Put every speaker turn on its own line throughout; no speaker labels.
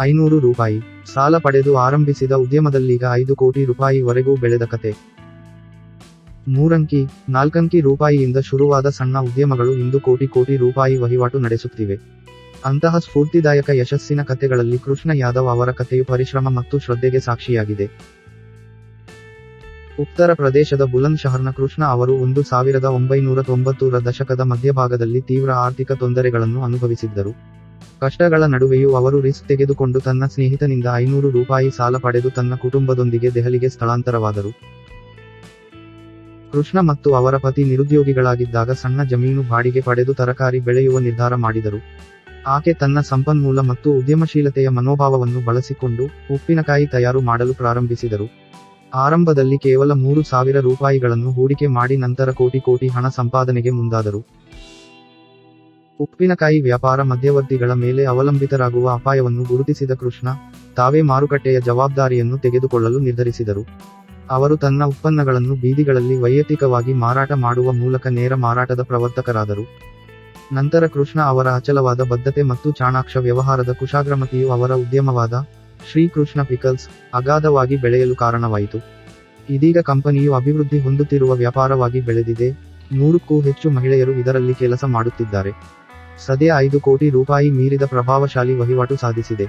ಐನೂರು ರೂಪಾಯಿ. ಸಾಲ ಪಡೆದು ಆರಂಭಿಸಿದ ಉದ್ಯಮದಲ್ಲೀಗ ಐದು ಕೋಟಿ ರೂಪಾಯಿವರೆಗೂ ಬೆಳೆದ ಕತೆ. ಮೂರಂಕಿ, ನಾಲ್ಕಂಕಿ ರೂಪಾಯಿಯಿಂದ ಶುರುವಾದ ಸಣ್ಣ ಉದ್ಯಮಗಳು ಇಂದು ಕೋಟಿ ಕೋಟಿ ರೂಪಾಯಿ ವಹಿವಾಟು ನಡೆಸುತ್ತಿವೆ. ಅಂತಹ ಸ್ಫೂರ್ತಿದಾಯಕ ಯಶಸ್ಸಿನ ಕಥೆಗಳಲ್ಲಿ ಕೃಷ್ಣ ಯಾದವ್ ಅವರ ಕಥೆಯು ಪರಿಶ್ರಮ ಮತ್ತು ಶ್ರದ್ಧೆಗೆ ಸಾಕ್ಷಿಯಾಗಿದೆ. ಉತ್ತರ ಪ್ರದೇಶದ ಬುಲಂದ್ ಶಹರ್ನ ಕೃಷ್ಣ ಅವರು ಒಂದು ಸಾವಿರದ ಒಂಬೈನೂರ ತೊಂಬತ್ತೂರ ದಶಕದ ಮಧ್ಯಭಾಗದಲ್ಲಿ ತೀವ್ರ ಆರ್ಥಿಕ ತೊಂದರೆಗಳನ್ನು ಅನುಭವಿಸಿದ್ದರು. ಕಷ್ಟಗಳ ನಡುವೆಯೂ ಅವರು ರಿಸ್ಕ್ ತೆಗೆದುಕೊಂಡು ತನ್ನ ಸ್ನೇಹಿತನಿಂದ ಐನೂರು ರೂಪಾಯಿ ಸಾಲ ಪಡೆದು ತನ್ನ ಕುಟುಂಬದೊಂದಿಗೆ ದೆಹಲಿಗೆ ಸ್ಥಳಾಂತರವಾದರು. ಕೃಷ್ಣ ಮತ್ತು ಅವರ ಪತಿ ನಿರುದ್ಯೋಗಿಗಳಾಗಿದ್ದಾಗ ಸಣ್ಣ ಜಮೀನು ಬಾಡಿಗೆ ಪಡೆದು ತರಕಾರಿ ಬೆಳೆಯುವ ನಿರ್ಧಾರ ಮಾಡಿದರು. ಆಕೆ ತನ್ನ ಸಂಪನ್ಮೂಲ ಮತ್ತು ಉದ್ಯಮಶೀಲತೆಯ ಮನೋಭಾವವನ್ನು ಬಳಸಿಕೊಂಡು ಉಪ್ಪಿನಕಾಯಿ ತಯಾರು ಮಾಡಲು ಪ್ರಾರಂಭಿಸಿದರು. ಆರಂಭದಲ್ಲಿ ಕೇವಲ ಮೂರು ಸಾವಿರ ರೂಪಾಯಿಗಳನ್ನು ಹೂಡಿಕೆ ಮಾಡಿ ನಂತರ ಕೋಟಿ ಕೋಟಿ ಹಣ ಸಂಪಾದನೆಗೆ ಮುಂದಾದರು. ಉಪ್ಪಿನಕಾಯಿ ವ್ಯಾಪಾರ ಮಧ್ಯವರ್ತಿಗಳ ಮೇಲೆ ಅವಲಂಬಿತರಾಗುವ ಅಪಾಯವನ್ನು ಗುರುತಿಸಿದ ಕೃಷ್ಣ, ತಾವೇ ಮಾರುಕಟ್ಟೆಯ ಜವಾಬ್ದಾರಿಯನ್ನು ತೆಗೆದುಕೊಳ್ಳಲು ನಿರ್ಧರಿಸಿದರು. ಅವರು ತನ್ನ ಉತ್ಪನ್ನಗಳನ್ನು ಬೀದಿಗಳಲ್ಲಿ ವೈಯಕ್ತಿಕವಾಗಿ ಮಾರಾಟ ಮಾಡುವ ಮೂಲಕ ನೇರ ಮಾರಾಟದ ಪ್ರವರ್ತಕರಾದರು. ನಂತರ ಕೃಷ್ಣ ಅವರ ಅಚಲವಾದ ಬದ್ಧತೆ ಮತ್ತು ಚಾಣಾಕ್ಷ ವ್ಯವಹಾರದ ಕುಶಾಗ್ರಮತಿಯು ಅವರ ಉದ್ಯಮವಾದ ಶ್ರೀಕೃಷ್ಣ ಪಿಕಲ್ಸ್ ಅಗಾಧವಾಗಿ ಬೆಳೆಯಲು ಕಾರಣವಾಯಿತು. ಇದೀಗ ಕಂಪನಿಯು ಅಭಿವೃದ್ಧಿ ಹೊಂದುತ್ತಿರುವ ವ್ಯಾಪಾರವಾಗಿ ಬೆಳೆದಿದೆ. ನೂರಕ್ಕೂ ಹೆಚ್ಚು ಮಹಿಳೆಯರು ಇದರಲ್ಲಿ ಕೆಲಸ ಮಾಡುತ್ತಿದ್ದಾರೆ. ಸದ್ಯ ಐದು ಕೋಟಿ ರೂಪಾಯಿ ಮೀರಿದ ಪ್ರಭಾವಶಾಲಿ ವಹಿವಾಟು ಸಾಧಿಸಿದೆ.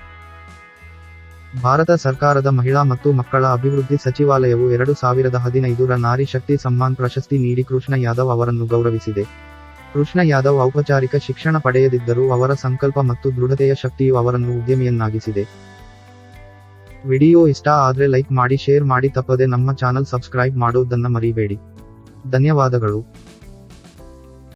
ಭಾರತ ಸರ್ಕಾರದ ಮಹಿಳಾ ಮತ್ತು ಮಕ್ಕಳ ಅಭಿವೃದ್ಧಿ ಸಚಿವಾಲಯವು ಎರಡು ಸಾವಿರದ ಹದಿನೈದರ ನಾರಿ ಶಕ್ತಿ ಸಮ್ಮಾನ್ ಪ್ರಶಸ್ತಿ ನೀಡಿ ಕೃಷ್ಣ ಯಾದವ್ ಅವರನ್ನು ಗೌರವಿಸಿದೆ. ಕೃಷ್ಣ ಯಾದವ್ ಔಪಚಾರಿಕ ಶಿಕ್ಷಣ ಪಡೆಯದಿದ್ದರೂ ಅವರ ಸಂಕಲ್ಪ ಮತ್ತು ದೃಢತೆಯ ಶಕ್ತಿಯು ಅವರನ್ನು ಉದ್ಯಮಿಯನ್ನಾಗಿಸಿದೆ. ವಿಡಿಯೋ ಇಷ್ಟ ಆದರೆ ಲೈಕ್ ಮಾಡಿ, ಶೇರ್ ಮಾಡಿ, ತಪ್ಪದೆ ನಮ್ಮ ಚಾನಲ್ ಸಬ್ಸ್ಕ್ರೈಬ್ ಮಾಡೋದನ್ನ ಮರಿಬೇಡಿ. ಧನ್ಯವಾದಗಳು.